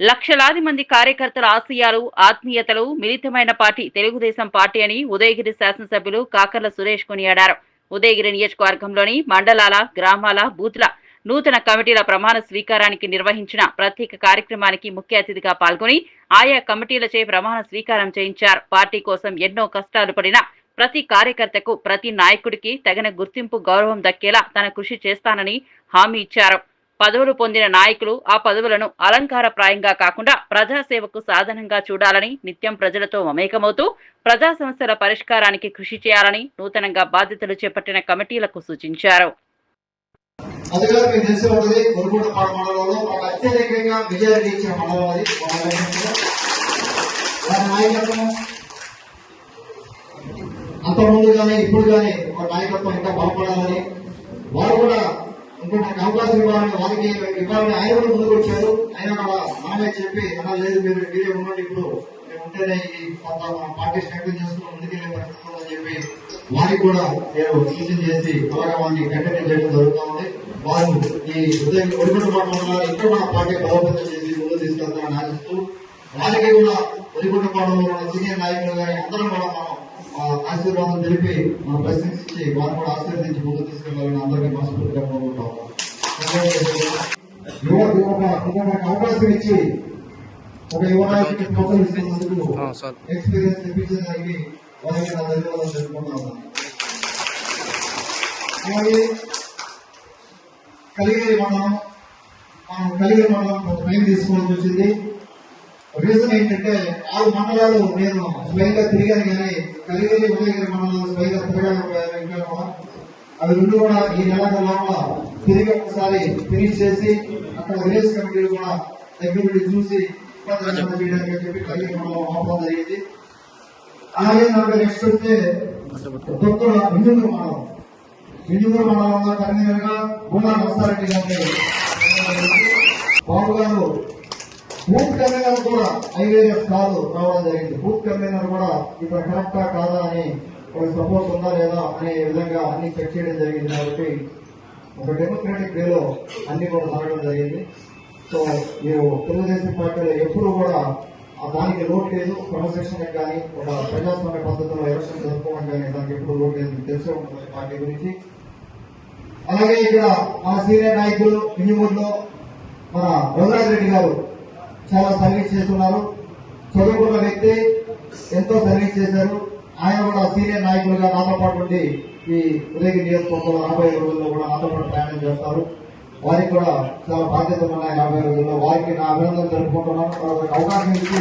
లక్షలాది మంది కార్యకర్తల ఆశయాలు ఆత్మీయతలు మిళితమైన పార్టీ తెలుగుదేశం పార్టీ అని ఉదయగిరి శాసనసభ్యులు కాకర్ల సురేష్ కొనియాడారు. ఉదయగిరి నియోజకవర్గంలోని మండలాల గ్రామాల బూత్ల నూతన కమిటీల ప్రమాణ స్వీకారానికి నిర్వహించిన ప్రత్యేక కార్యక్రమానికి ముఖ్య అతిథిగా పాల్గొని ఆయా కమిటీలచే ప్రమాణ స్వీకారం చేయించారు. పార్టీ కోసం ఎన్నో కష్టాలు పడిన ప్రతి కార్యకర్తకు ప్రతి నాయకుడికి తగిన గుర్తింపు గౌరవం దక్కేలా తన కృషి చేస్తానని హామీ ఇచ్చారు. పదవులు పొందిన నాయకులు ఆ పదవులను అలంకారప్రాయంగా కాకుండా ప్రజాసేవకు సాధనంగా చూడాలని నిత్యం ప్రజలతో మమేకమవుతూ ప్రజా సమస్యల పరిష్కారానికి కృషి చేయాలని నూతనంగా బాధ్యతలు చేపట్టిన కమిటీలకు సూచించారు. అందులో మీకు తెలిసి ఉంటుంది కొనుగోలుపాడు మండలంలో ఒక అత్యధికంగా మెజారిటీ ఇచ్చిన మండలం అది వారి నాయకత్వం అంత ముందు కానీ ఇప్పుడు కానీ ఒక నాయకత్వం ఇంకా బలపడాలని వారు కూడా ఇంకొక అవకాశం ఇవ్వాలని వారికి ఇవ్వాలని ఆయన కూడా ముందుకు వచ్చారు. ఆయన మనమే చెప్పి అలా లేదు మీరు మీరే ఉండండి ఇప్పుడు మేము ఉంటేనే ఈ కొంత మన పార్టీ స్ట్రగుల్ చేసుకుని ముందుకెళ్ళే పరిస్థితి ఉందని చెప్పి వారికి కూడా నేను సూచన చేసి అలాగే వారిని కంటిన్యూ చేయడం జరుగుతూ ఉంది. వారు ఈ ఉదయం ఒడిపట్టు మండలంలో ఇంకా మన పార్టీ బలోపేతం చేసి ముందుకు తీసుకెళ్తామని ఆశిస్తూ వారికి కూడా ఒడిపట్టు మండలంలో ఉన్న సీనియర్ నాయకులు కానీ అందరం కూడా మనం ఆశీర్వాదం తెలిపి మనం ప్రశంసించి వారు కూడా ఆశీర్వదించి ముందుకు తీసుకెళ్ళాలని అందరికీ మనస్ఫూర్తిగా కోరుకుంటాం యువకు అవకాశం ఇచ్చి ఒక యువ ప్రోత్సహిస్తున్నందుకు సార్. ఎక్స్పీరియన్స్ తెప్పించడానికి వారికి నా ధన్యవాదాలు అలాగే కలిగిరి మండలం మనం కలిగిరి మండలం ఒక టైం తీసుకోవాల్సి వచ్చింది రీజన్ ఏంటంటే ఆరు మండలాలు నేను స్వయంగా తిరిగాను కానీ కలిగిరి ఉదయగిరి మండలాలు స్వయంగా తిరగాలి అవి రెండు కూడా ఈ నెల లోపల తిరిగి ఒకసారి ఫినిష్ చేసి అక్కడ విలేజ్ కమిటీలు కూడా దగ్గర చూసి చేయడానికి అని చెప్పి కలిగిరి మండలం ఆహ్వానం జరిగింది. అలాగే నాకు నెక్స్ట్ వస్తే దొత్తుల వింజూరు మండలం. వింజూరు మండలంలో కన్వీనర్గా గుండా నమస్తారెడ్డి గారిని బాబు గారు బూత్ కన్వీనర్ కూడా ఐవేఎస్ కాదు రావడం జరిగింది. బూత్ కన్వీనర్ కూడా ఇక్కడ కరెక్టా కాదా అని ఒక సపోర్ట్ ఉందా లేదా అనే విధంగా అన్ని చెక్ చేయడం జరిగింది కాబట్టి ఒక డెమోక్రాటిక్ వేలో అన్ని కూడా సాగడం జరిగింది. సో మీరు తెలుగుదేశం పార్టీలో ఎప్పుడు కూడా దానికి లోటు లేదు. క్రమశిక్షణ కానీ ఒక ప్రజాస్వామ్య పద్ధతిలో ఎలక్షన్ జరుపుకోవడం కానీ దానికి ఎప్పుడు లోటు లేదు. తెలిసే ఉంటుంది పార్టీ గురించి. అలాగే ఇక్కడ మన సీనియర్ నాయకులు మినిమూరులో మన రఘురాజ్ రెడ్డి గారు చాలా సర్వీస్ చేస్తున్నారు. చదువుకున్న వ్యక్తి ఎంతో సర్వీస్ చేశారు. ఆయన కూడా సీనియర్ నాయకులుగా నాతో పాటు ఉండి ఈ ఉదయగిరి నియోజకవర్గంలో రాబోయే రోజుల్లో కూడా నాతో పాటు ప్రయాణం చేస్తారు. వారికి కూడా చాలా బాధ్యతలు ఉన్నాయి రాబోయే రోజుల్లో. వారికి నా అభినందనలు జరుపుకుంటున్నాను అవకాశం ఇచ్చి